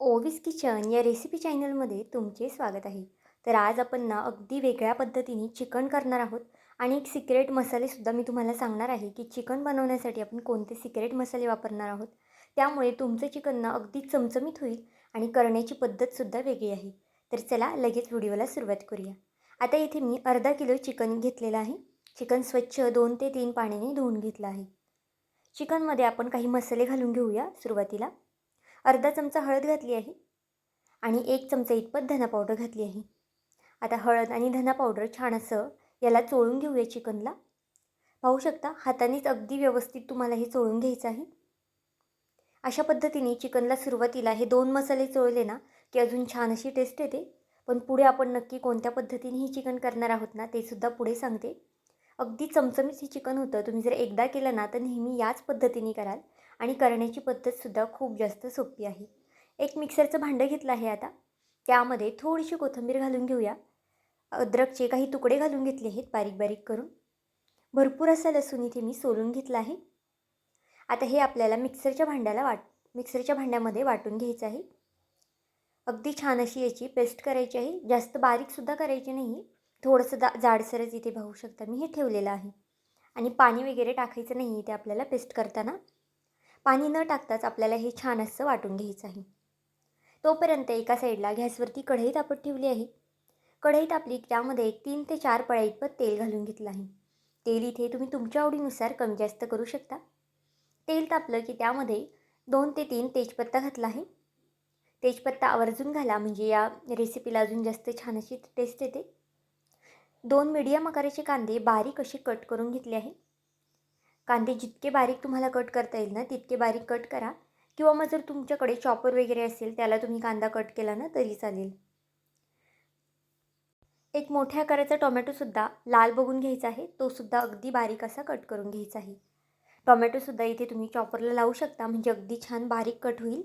Ovis kitchen या recipe चॅनलमध्ये तुमचे स्वागत आहे. तर आज आपण ना अगदी वेगळ्या पद्धतीने चिकन करणार आहोत आणि एक सिक्रेट मसालेसुद्धा मी तुम्हाला सांगणार आहे की चिकन बनवण्यासाठी आपण कोणते सिक्रेट मसाले वापरणार आहोत. त्यामुळे तुमचं चिकन ना अगदी चमचमीत होईल आणि करण्याची पद्धतसुद्धा वेगळी आहे. तर चला लगेच व्हिडिओला सुरुवात करूया. आता इथे मी अर्धा किलो चिकन घेतलेलं आहे. चिकन स्वच्छ दोन ते तीन पाण्याने धुवून घेतलं आहे. चिकनमध्ये आपण काही मसाले घालून घेऊया सुरुवातीला. अर्धा चमचा हळद घातली आहे आणि एक चमचा इतपत धना पावडर घातली आहे. आता हळद आणि धना पावडर छान असं याला चोळून घेऊया चिकनला. पाहू शकता हातानेच अगदी व्यवस्थित तुम्हाला हे चोळून घ्यायचं आहे. अशा पद्धतीने चिकनला सुरुवातीला हे दोन मसाले चोळले ना की अजून छान अशी टेस्ट येते. पण पुढे आपण नक्की कोणत्या पद्धतीने ही चिकन करणार आहोत ना ते सुद्धा पुढे सांगते. अगदी चमचमीत हे चिकन होतं तुम्ही जर एकदा केलं ना तर नेहमी याच पद्धतीने कराल. आणि करण्याची पद्धतसुद्धा खूप जास्त सोपी आहे. एक मिक्सरचं भांडं घेतलं आहे आता. त्यामध्ये थोडीशी कोथिंबीर घालून घेऊया. अद्रकचे काही तुकडे घालून घेतले आहेत बारीक बारीक करून. भरपूर असा लसूण इथे मी सोलून घेतला आहे. आता हे आपल्याला मिक्सरच्या भांड्याला वाट मिक्सरच्या भांड्यामध्ये वाटून घ्यायचं आहे. अगदी छान अशी याची पेस्ट करायची आहे. जास्त बारीकसुद्धा करायची नाही. थोडंसं दा जाडसरच इथे पाहू शकता मी. हे ठेवलेलं आहे. आणि पाणी वगैरे टाकायचं नाही इथे आपल्याला पेस्ट करताना. पाणी न टाकताच आपल्याला हे छान असं वाटून घ्यायचं आहे. तोपर्यंत एका साईडला गॅसवरती कढई तापत ठेवली आहे. कढई तापली त्यामध्ये एक तीन ते चार पळ्या इतपत तेल घालून घेतलं आहे. तेल इथे तुम्ही तुमच्या आवडीनुसार कमी जास्त करू शकता. तेल तापलं की त्यामध्ये दोन ते तीन तेजपत्ता घातला आहे. तेजपत्ता आवर्जून घाला म्हणजे या रेसिपीला अजून जास्त छान अशी टेस्ट येते. दोन मीडियम आकाराचे कांदे बारीक असे कट करून घेतले आहे. कांदे जितके बारीक तुम्हाला कट करता येईल ना तितके बारीक कट करा. किंवा मग जर तुमच्याकडे चॉपर वगैरे असेल त्याला तुम्ही कांदा कट केला ना तरी चालेल. एक मोठ्या आकाराचा टोमॅटोसुद्धा लाल बघून घ्यायचा आहे. तोसुद्धा अगदी बारीक असा कट करून घ्यायचा आहे. टोमॅटोसुद्धा इथे तुम्ही चॉपरला लावू शकता म्हणजे अगदी छान बारीक कट होईल.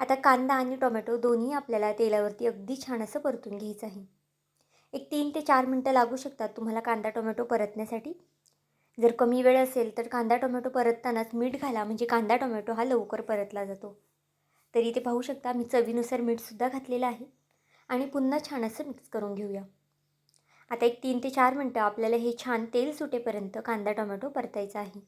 आता कांदा आणि टोमॅटो दोन्ही आपल्याला तेलावरती अगदी छान असं परतून घ्यायचं आहे. एक तीन ते चार मिनटं लागू शकतात तुम्हाला कांदा टोमॅटो परतण्यासाठी. जर कमी वेळ असेल तर कांदा टोमॅटो परततानाच मीठ घाला. म्हणजे कांदा टोमॅटो हा लवकर परतला जातो. तर इथे पाहू शकता मी चवीनुसार मीठसुद्धा घातलेलं आहे. आणि पुन्हा छान असं मिक्स करून घेऊया. आता एक तीन ते चार मिनटं आपल्याला हे छान तेल सुटेपर्यंत कांदा टोमॅटो परतायचा आहे.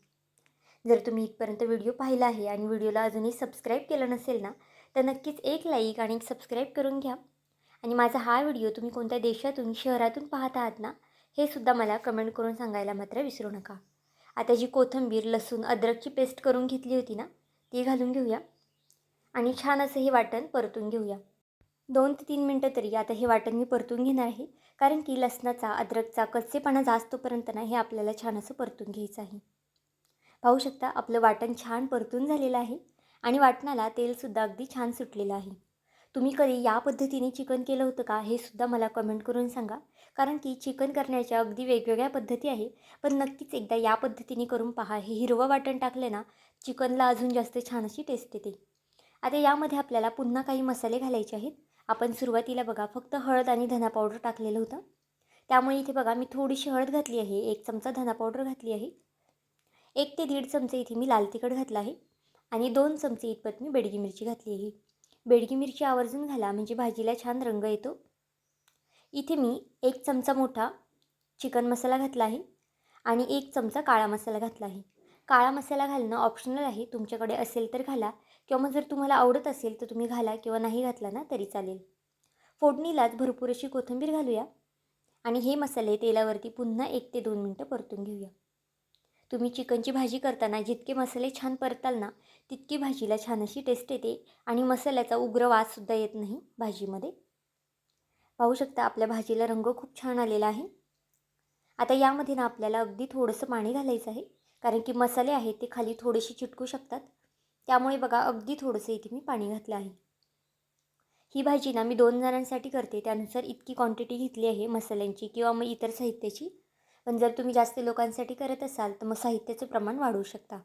जर तुम्ही इथपर्यंत व्हिडिओ पाहिला आहे आणि व्हिडिओला अजूनही सबस्क्राईब केलं नसेल ना तर नक्कीच एक लाईक आणि एक सबस्क्राईब करून घ्या. आणि माझा हा व्हिडिओ तुम्ही कोणत्या देशातून शहरातून पाहत आहात ना हे सुद्धा मला कमेंट करून सांगायला मात्र विसरू नका. आता जी कोथिंबीर लसूण अद्रकची पेस्ट करून घेतली होती ना ती घालून घेऊया. आणि छान असं हे वाटण परतून घेऊया. दोन ते तीन मिनटं तरी आता हे वाटण मी परतून घेणार आहे. कारण की लसणाचा अद्रकचा कच्चेपणा जास्तपर्यंत ना हे आपल्याला छान असं परतून घ्यायचं आहे. पाहू शकता आपलं वाटण छान परतून झालेलं आहे. आणि वाटणाला तेलसुद्धा अगदी छान सुटलेलं आहे. तुम्ही कधी या पद्धतीने चिकन केलं होतं का हे सुद्धा मला कमेंट करून सांगा. कारण की चिकन करण्याच्या अगदी वेगवेगळ्या पद्धती आहे. पण नक्कीच एकदा या पद्धतीने करून पहा. हे हिरवं वाटण टाकले ना चिकनला अजून जास्त छान अशी टेस्ट येते. आता यामध्ये आपल्याला पुन्हा काही मसाले घालायचे आहेत. आपण सुरुवातीला बघा फक्त हळद आणि धना पावडर टाकलेलं होतं. त्यामुळे इथे बघा मी थोडीशी हळद घातली आहे. एक चमचा धना पावडर घातली आहे. एक ते दीड चमचे इथे मी लाल तिखट घातलं आहे. आणि दोन चमचे इतपत मी बेडगी मिरची घातली आहे. बेडगी मिरची आवर्जून घाला म्हणजे भाजीला छान रंग येतो. इथे मी एक चमचा मोठा चिकन मसाला घातला आहे आणि एक चमचा काळा मसाला घातला आहे. काळा मसाला घालणं ऑप्शनल आहे. तुमच्याकडे असेल तर घाला किंवा मग जर तुम्हाला आवडत असेल तर तुम्ही घाला किंवा नाही घातला ना तरी चालेल. फोडणीलाच भरपूर अशी कोथिंबीर घालूया आणि हे मसाले तेलावरती पुन्हा एक ते दोन मिनटं परतून घेऊया. तुम्ही चिकनची भाजी करताना जितके मसाले छान परताल ना तितकी भाजीला छान अशी टेस्ट येते आणि मसाल्याचा उग्र वाससुद्धा येत नाही भाजीमध्ये. पाहू शकता आपल्या भाजीला रंग खूप छान आलेला आहे. आता यामध्ये ना आपल्याला अगदी थोडंसं पाणी घालायचं आहे. कारण की मसाले आहेत ते खाली थोडेसे चिटकू शकतात. त्यामुळे बघा अगदी थोडंसं इथे मी पाणी घातलं आहे. ही भाजी ना मी दोन जणांसाठी करते. त्यानुसार इतकी क्वांटिटी घेतली आहे मसाल्यांची किंवा मग इतर साहित्याची. पण जर तुम्ही जास्त लोकांसाठी करत असाल तर मग साहित्याचं प्रमाण वाढवू शकता.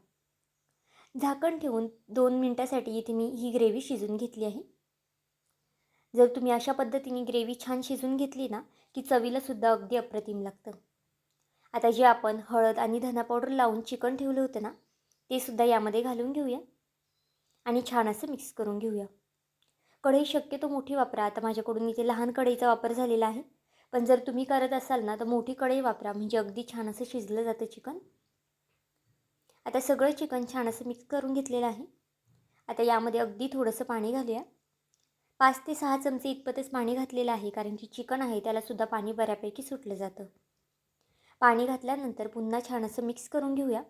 झाकण ठेवून दोन मिनटासाठी इथे मी ही ग्रेव्ही शिजून घेतली आहे. जर तुम्ही अशा पद्धतीने ग्रेव्ही छान शिजून घेतली ना की चवीलासुद्धा अगदी अप्रतिम लागतं. आता जे आपण हळद आणि धना पावडर लावून चिकन ठेवलं होतं ना ते सुद्धा यामध्ये घालून घेऊया. आणि छान असं मिक्स करून घेऊया. कढई शक्यतो मोठी वापरा. आता माझ्याकडून इथे लहान कढईचा वापर झालेला आहे. पण जर तुम्ही करत असाल ना तर मोठी कढई वापरा. म्हणजे अगदी छान असं शिजलं जातं चिकन. आता सगळं चिकन छान असं मिक्स करून घेतलेलं आहे. आता यामध्ये अगदी थोडंसं पाणी घालूया. पाच ते सहा चमचे इतपतच पाणी घातलेलं आहे कारण की चिकन आहे त्यालासुद्धा पाणी बऱ्यापैकी सुटलं जातं. पाणी घातल्यानंतर पुन्हा छान असं मिक्स करून घेऊया.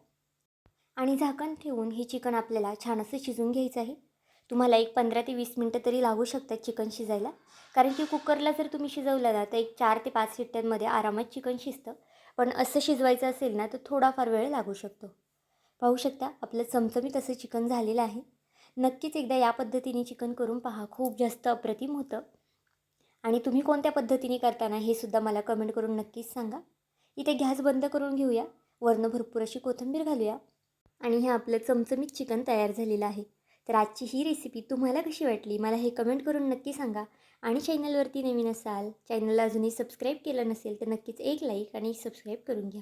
आणि झाकण ठेवून हे चिकन आपल्याला छान असं शिजून घ्यायचं आहे. तुम्हाला एक पंधरा ते वीस मिनटं तरी लागू शकतात चिकन शिजायला. कारण की कुकरला जर तुम्ही शिजवलं ना तर एक चार ते पाच शिट्ट्यांमध्ये आरामात चिकन शिजतं. पण असं शिजवायचं असेल ना तर थोडाफार वेळ लागू शकतो. पाहू शकता आपलं चमचमीत असं चिकन झालेलं आहे. नक्कीच एकदा या पद्धतीने चिकन करून पहा. खूप जास्त अप्रतिम होतं. आणि तुम्ही कोणत्या पद्धतीने करताना हे सुद्धा मला कमेंट करून नक्कीच सांगा. इथे गॅस बंद करून घेऊया. वरनं भरपूर अशी कोथिंबीर घालूया. आणि हे आपलं चमचमीत चिकन तयार झालेलं आहे. तर आजची ही रेसिपी तुम्हाला कशी वाटली? मला हे कमेंट करून नक्की सांगा. आणि चॅनलवरती नवीन असाल चॅनलला अजूनही सबस्क्राईब केलं नसेल तर नक्कीच एक लाईक आणि सबस्क्राईब करून घ्या.